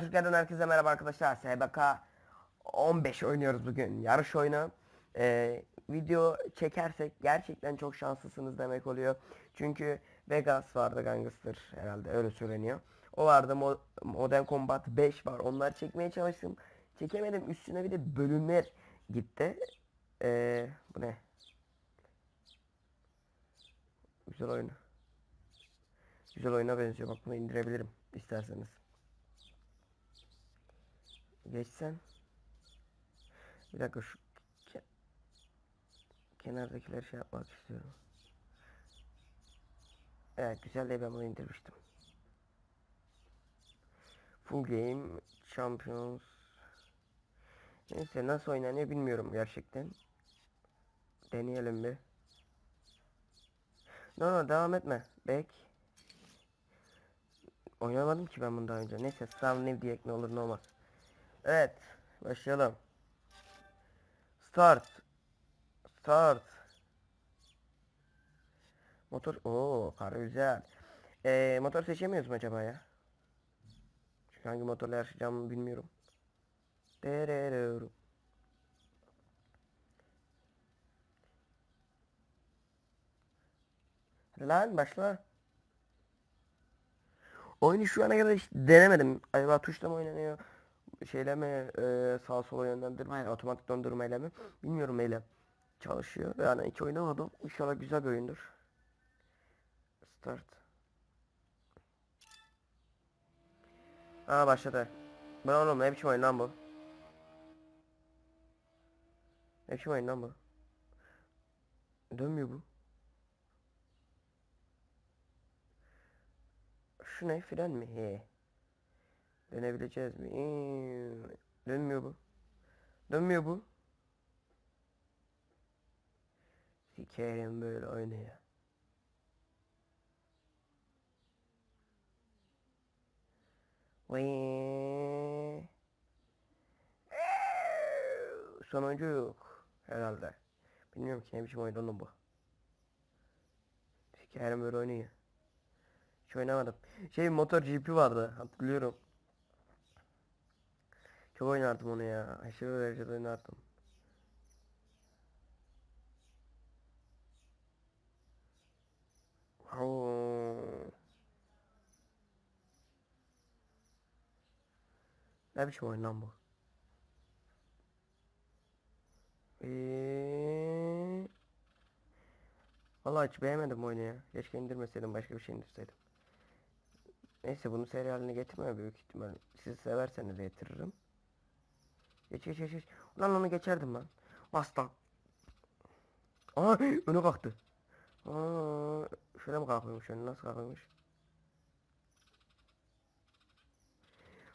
Türkiye'den herkese merhaba arkadaşlar. SBK 15 oynuyoruz bugün. Yarış oyunu. Ee, video çekersek gerçekten çok şanslısınız demek oluyor. Çünkü Vegas vardı Gangster herhalde öyle söyleniyor. O vardı Mo- Modern Combat 5 var. Onları çekmeye çalıştım. Çekemedim. Üstüne bir de bölümler gitti. Ee, bu ne? Güzel oyun. Güzel oyuna benziyor. Bak bunu indirebilirim isterseniz. Geçsen. Bir dakika şu ke- kenardakileri şey yapmak istiyorum. Evet güzel de ben bunu indirmiştim. Full Game Champions Neyse nasıl oynanıyor bilmiyorum gerçekten. Deneyelim bir. No no devam etme. Bek. Oynamadım ki ben bunu daha önce. Neyse Sam ne diyek ne olur ne olmaz. Evet. Başlayalım. Start. Start. Motor. Oo, kar güzel. Ee, motor seçemiyoruz mu acaba ya? Çünkü hangi motorla yarışacağımı bilmiyorum. Dererero. Şeyle mi e, sağa sola yönlendirme, otomatik döndürmeyle mi? Bilmiyorum neyle çalışıyor. Yani hiç oynamadım. İnşallah güzel bir oyundur. Start. Aa başladı. Ben oğlum ne biçim oyun lan bu? Ne biçim oyun lan bu? Dönmüyor bu. Şu ne fren mi? He. Dönebileceğiz mi? İyi. Dönmüyor bu. Dönmüyor bu. Sikerim böyle oyunu ya. Sonuncu yok. Herhalde. Bilmiyorum ki ne biçim oyun onun bu. Sikerim böyle oyunu ya. Hiç oynamadım. Şey motor GP vardı hatırlıyorum. Çok oynardım onu ya. Aşırı derecede oynardım. Oo. Ne biçim oyun lan bu? Eee... Vallahi hiç beğenmedim oyunu ya. Keşke indirmeseydim başka bir şey indirseydim. Neyse bunu seri haline getirmem büyük ihtimal. Siz severseniz getiririm. Geç geç geç geç. Ulan onu geçerdim ben. Bas lan. Aa önü kalktı. Aa, şöyle mi kalkıyormuş önü nasıl kalkıyormuş?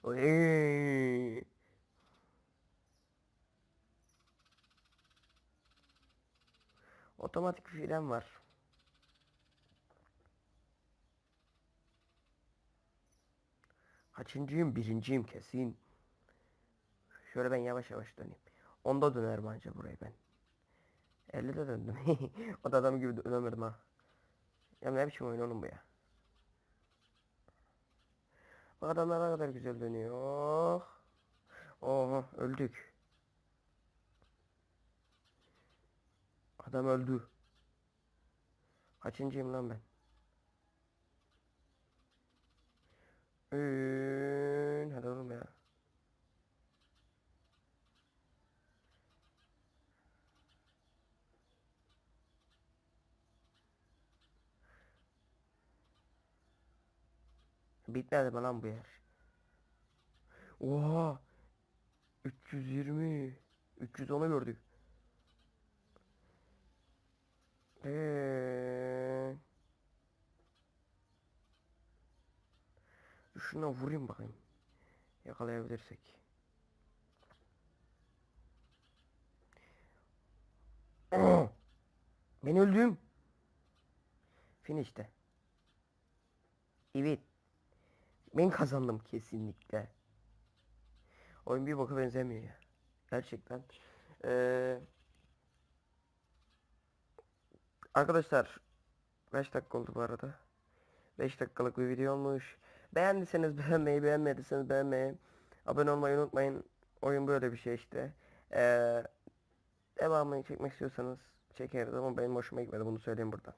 Oy. Otomatik fren var. Kaçıncıyım? Birinciyim kesin. Şöyle ben yavaş yavaş döneyim. Onda dönerim anca burayı ben. 50'de döndüm. o da adam gibi dönemedim ha. Ya ne biçim oyun oğlum bu ya. Bu adamlar ne kadar güzel dönüyor. Oh. Oha öldük. Adam öldü. Kaçıncıyım lan ben? Ün, hadi oğlum ya. Bitmedi mi lan bu yer? Oha! 320 310'u gördük. Eee Şuna vurayım bakayım. Yakalayabilirsek. Ben öldüm. Finish'te. Evet. Ben kazandım kesinlikle. Oyun bir boka benzemiyor ya. Gerçekten. Ee, arkadaşlar 5 dakika oldu bu arada. 5 dakikalık bir video olmuş. Beğendiyseniz beğenmeyi, beğenmediyseniz beğenmeyi. Abone olmayı unutmayın. Oyun böyle bir şey işte. Ee, devamını çekmek istiyorsanız çekeriz ama benim hoşuma gitmedi bunu söyleyeyim buradan.